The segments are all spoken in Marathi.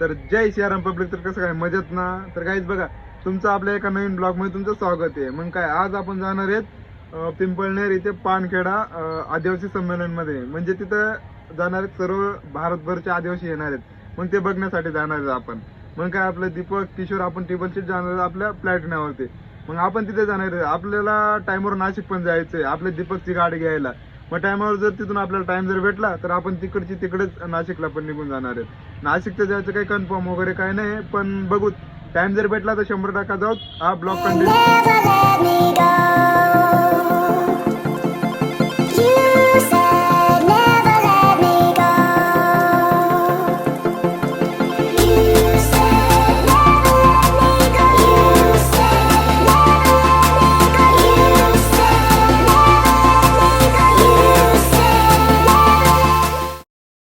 तर जय सियाराम पब्लिक. तर कसं काय मजेत ना? तर काहीच बघा तुमचं आपल्या एका नवीन ब्लॉगमध्ये तुमचं स्वागत आहे. मग काय आज आपण जाणार आहेत पिंपळनेर इथे पानखेडा आदिवासी संमेलनमध्ये म्हणजे तिथं जाणार आहेत सर्व भारतभरचे आदिवासी येणार आहेत. मग ते बघण्यासाठी जाणार आहेत आपण. मग काय आपलं दीपक किशोर आपण टेबल सीट जाणार आहेत आपल्या प्लॅटिनावरती. मग आपण तिथे जाणार आहे आपल्याला टाईमवर नाशिक पण जायचंय आपल्या दीपकची गाडी घ्यायला. मग टायमावर जर तिथून आपल्याला टाइम जर भेटला तर आपण तिकडची तिकडेच नाशिकला पण निघून जाणार आहेत. नाशिकचं जायचं काही कन्फर्म वगैरे काही नाही पण बघू. टाइम जर भेटला तर शंभर टक्का जाऊ. हा ब्लॉग कंटिन्यू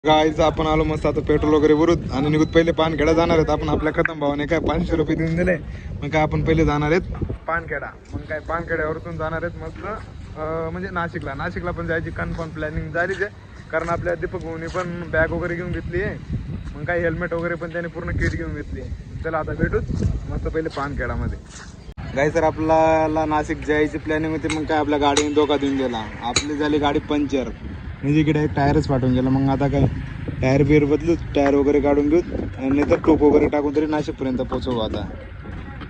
गाईज आपण आलो मस्त आता पेट्रोल वगैरे भरूत आणि निघूत. पहिले पानखेडा जाणार आहेत. आपण आपल्या खतम भावाने काय पाचशे रुपये देऊन दिले. मग काय आपण पहिले जाणार आहेत? पानखेडा मग काय पानखेड्यावरतून जाणार आहेत मस्त. म्हणजे नाशिकला. नाशिकला पण जायची कन्फर्म प्लॅनिंग झालीच आहे. कारण आपल्या दीपक भाऊनी पण बॅग वगैरे घेऊन घेतली आहे. मग काय हेल्मेट वगैरे पण त्याने पूर्ण किट घेऊन घेतली आहे. चला आता भेटूच मस्त पहिले पानखेडामध्ये गाई सर आपल्याला नाशिक जायची प्लॅनिंग होती. मग काय आपल्या गाडीने धोका देऊन गेला आपली झाली गाडी पंचर. म्हणजे इकडे एक टायरच पाठवून गेला. मग आता काय? टायर बिअर बदलू टायर वगैरे काढून घेऊ आणि तर टोप वगैरे टाकून तरी नाशिकपर्यंत पोचवू आता.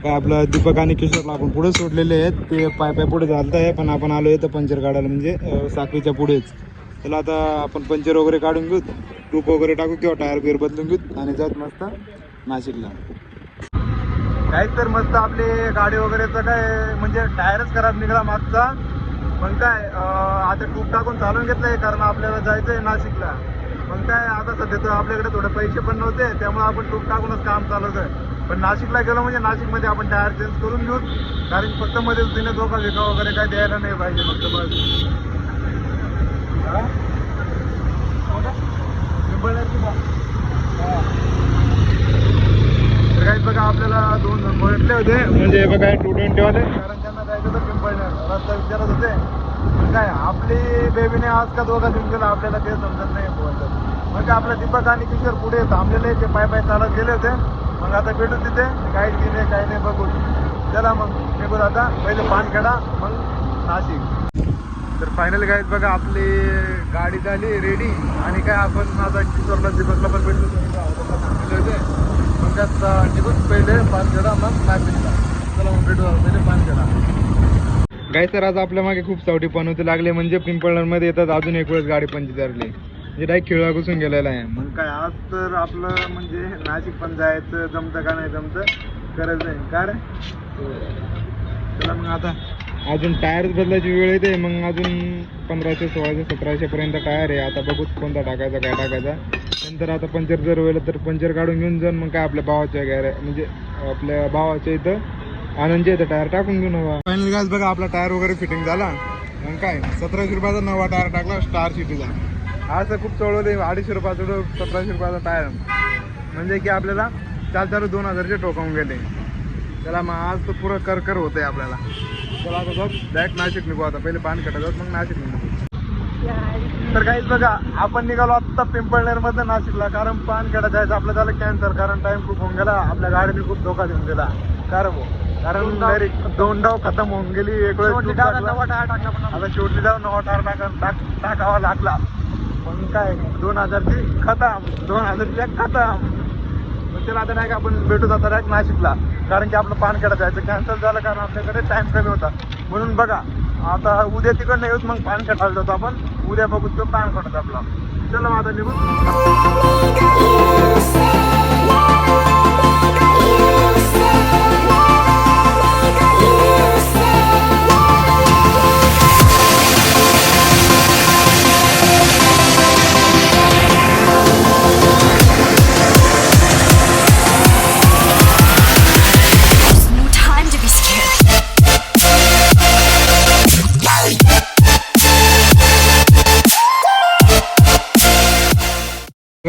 काय आपलं दीपक आणि किशोरला आपण पुढे सोडलेले आहेत. ते पाय पाय पुढे झालत आहे पण आपण आलो तर पंचर काढायला म्हणजे साखरीच्या साखळीच्या पुढेच. त्याला आता आपण पंचर वगैरे काढून घेऊ टूप वगैरे टाकू किंवा टायर बिअर बदलून घेऊ आणि जात मस्त नाशिकला. काहीच तर मस्त आपली गाडी वगैरेचं काय म्हणजे टायरच खराब निघाला मागचा. मग काय आता टूप टाकून चालून घेतलंय कारण आपल्याला जायचंय नाशिकला. मग काय आता सध्या तर आपल्याकडे थोडे पैसे पण नव्हते त्यामुळे आपण टूप टाकूनच काम चालवतोय पण नाशिकला गेलो म्हणजे नाशिकमध्ये आपण टायर चेंज करून घेऊ कारण फक्त मध्ये तिने धोका बिका वगैरे काय द्यायला नाही पाहिजे फक्त बस. तर काही बघा आपल्याला दोन जण भेटले होते. म्हणजे बघा टू ट्वेंटी वाले कारण आता विचारत होते पण काय आपली बेबीने आज का दोघा घेऊन गेला? आपल्याला ते समजत नाही बोलत. मग काय आपला दीपक आणि किशोर पुढे थांबलेले ते पाय पाय चालत गेले होते. मग आता भेटू तिथे काही दिले काही नाही बघू. चला मग निघू आता. पहिले पानखेडा मग नाशिक. तर फायनल काय बघा आपली गाडी झाली रेडी आणि काय आपण आता किशोरला दीपकला पण भेटलो थांबलेले होते मग त्यात निघून पहिले पानखेडा मग नाशिकला. चला मग भेटू पहिले पहिले पानखेडा गाय तर आज आपल्या मागे खूप सावटी पनवते लागले म्हणजे पिंपळमध्ये येतात. अजून एक वेळेस गाडी पंच धरली म्हणजे डायरेक्ट खिळा घुसून गेलेला आहे. मग काय आज तर आपलं म्हणजे नाशिक पण जायचं. जमतं का नाही जमतं? गरज नाही. का रे? चला मग आता. अजून टायर बदलायची वेळ येते. मग अजून पंधराशे सोळाशे सतराशे पर्यंत टायर आहे. आता बघू कोणता टाकायचा काय टाकायचा. नंतर आता पंचर जर वेळेला तर पंचर काढून घेऊन जाऊन मग काय आपल्या भावाच्या गॅरे म्हणजे आपल्या भावाच्या इथं आनंद इथं टायर टाकून घेऊ नवा. फायनल गॅस बघा आपला टायर वगैरे फिटिंग झाला. मग काय सतराशे रुपयाचा नवा टायर टाकला स्टार सिटीचा असं खूप चढवले अडीचशे रुपयाचा सतराशे रुपयाचा टायर म्हणजे की आपल्याला चार चार दोन हजारचे टोकावून गेले. त्याला मग आज तर पुरं करकर होत आहे आपल्याला. चला आता जाऊ. डायरेक्ट नाशिक निघू आता. पहिले पान कटा जाऊ मग नाशिक निघू. तर काहीच बघा आपण निघालो आत्ता पिंपळनेरमध्ये नाशिकला. कारण पान पानखेडा जायचं आपलं झालं कॅन्सर कारण टाईम खूप होऊन गेला. आपल्या गाडीने खूप धोका देऊन दिला. कारण हो. कारण डायरेक्ट दोन डाव खतम होऊन गेली. एक वेळेस टाकला. आता शेवटली डाव नवा टायर टाका टाक- टाकावा लागला. मग काय दोन हजारची खतम. दोन हजारची खतम. त्याला आता नाही का आपण भेटू आता डायरेक्ट नाशिकला. कारण की आपलं पानखेडा जायचं. कॅन्सल झालं कारण आपल्याकडे टाइम कमी होता. म्हणून बघा आता उद्या तिकडनं येऊच मग पानखेडाला जातो आपण. उद्या बघू तो पानखेडाचा आपला. चला आता निघू.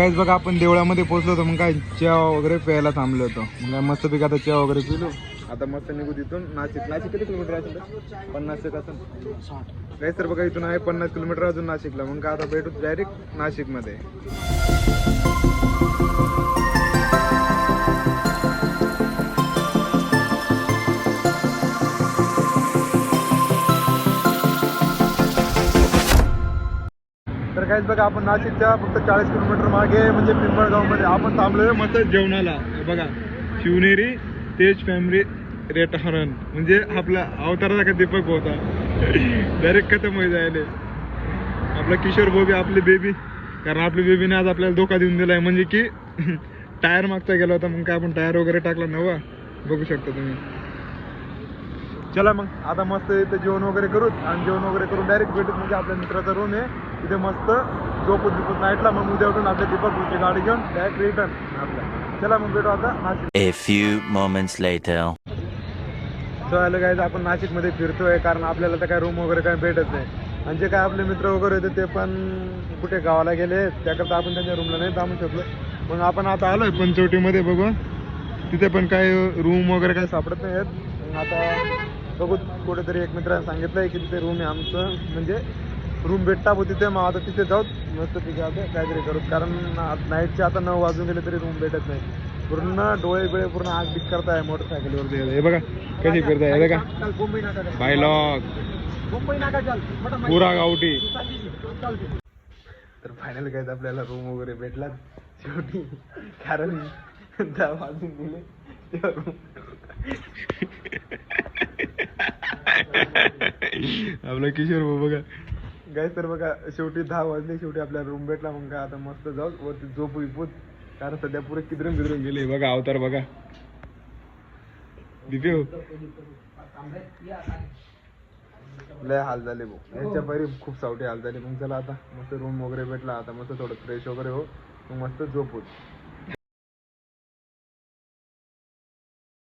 गाईज बघा आपण देवळामध्ये पोहोचलो होतो मग काय चहा वगैरे प्यायला थांबलो होतो. मग काय मस्त पिक आता चहा वगैरे पिलो. आता मस्त निघू तिथून नाशिक. नाशिक किती किलोमीटर असेल पन्नास एक असेल. काही तर बघा इथून आहे पन्नास किलोमीटर अजून नाशिकला. मग काय आता भेटू डायरेक्ट नाशिकमध्ये. सकाळीच बघा आपण नाशिकच्या फक्त चाळीस किलोमीटर मागे म्हणजे पिंपळगावमध्ये आपण थांबलोय मस्त जेवणाला. बघा शिवनेरी तेज फॅमिली रेटहरण म्हणजे आपला अवताराचा दीपक होता. डायरेक्ट खतम होई जायले. आपला किशोर बोबी आपली बेबी कारण आपली बेबीने आज आपल्याला धोका देऊन दिलाय. म्हणजे की टायर मागचा गेला होता मग काय आपण टायर वगैरे टाकला नवा? बघू शकता तुम्ही. चला मग आता मस्त इथे जेवण वगैरे करू आणि जेवण वगैरे करून डायरेक्ट भेटू म्हणजे आपल्या मित्राचा रूम आहे. तिथे मस्त झोपूत बिपूत नाईटला मग उद्या उठून आपल्या दीपक भाऊची गाडी घेऊन डायरेक्ट रिटर्न आपल्या. चला मग भेटू आता Nashik. A few moments later. So hello guys आपण नाशिकमध्ये फिरतोय कारण आपल्याला तर काय रूम वगैरे काय भेटत नाही. आणि जे काय आपले मित्र वगैरे होते ते पण कुठे गावाला गेले. त्याकरता आपण त्यांच्या रूमला नाही थांबू शकलो. मग आपण आता आलोय पंचवटीमध्ये बघू तिथे पण काय रूम वगैरे काय सापडत नाही आहेत मग आता बघू कुठेतरी एक मित्राने सांगितलंय की तिथे रूम आहे आमचं. म्हणजे रूम भेटता भाऊ तिथे मग आता तिथे जाऊ मस्त तिथे आता काहीतरी करू. कारण नाईटचे आता नऊ वाजून गेले तरी रूम भेटत नाही. पूर्ण डोळे बिळे पूर्ण आग बिक करताय मोटरसायकलवर हे बघा कशी फिरताय हे बघा. बायलॉग पुरा गावठी. तर फायनल काय आपल्याला रूम वगैरे भेटला शेवटी कारण दहा वाजून गेले. तेव्हा आपला किशोर भाऊ बघा. गाय तर बघा शेवटी दहा वाजले शेवटी आपल्याला रूम भेटला. मग काय आता मस्त जाऊ वरती झोपू विपूत कारण सध्या पुरे किदरून बिदरून गेले. बघा अवतार बघा. दिपे लय हाल झाले भाऊ. यांच्या परी खूप सावटे हाल झाले. मग चला आता मस्त रूम वगैरे भेटला. आता मस्त थोडं फ्रेश वगैरे हो. मग मस्त झोपूत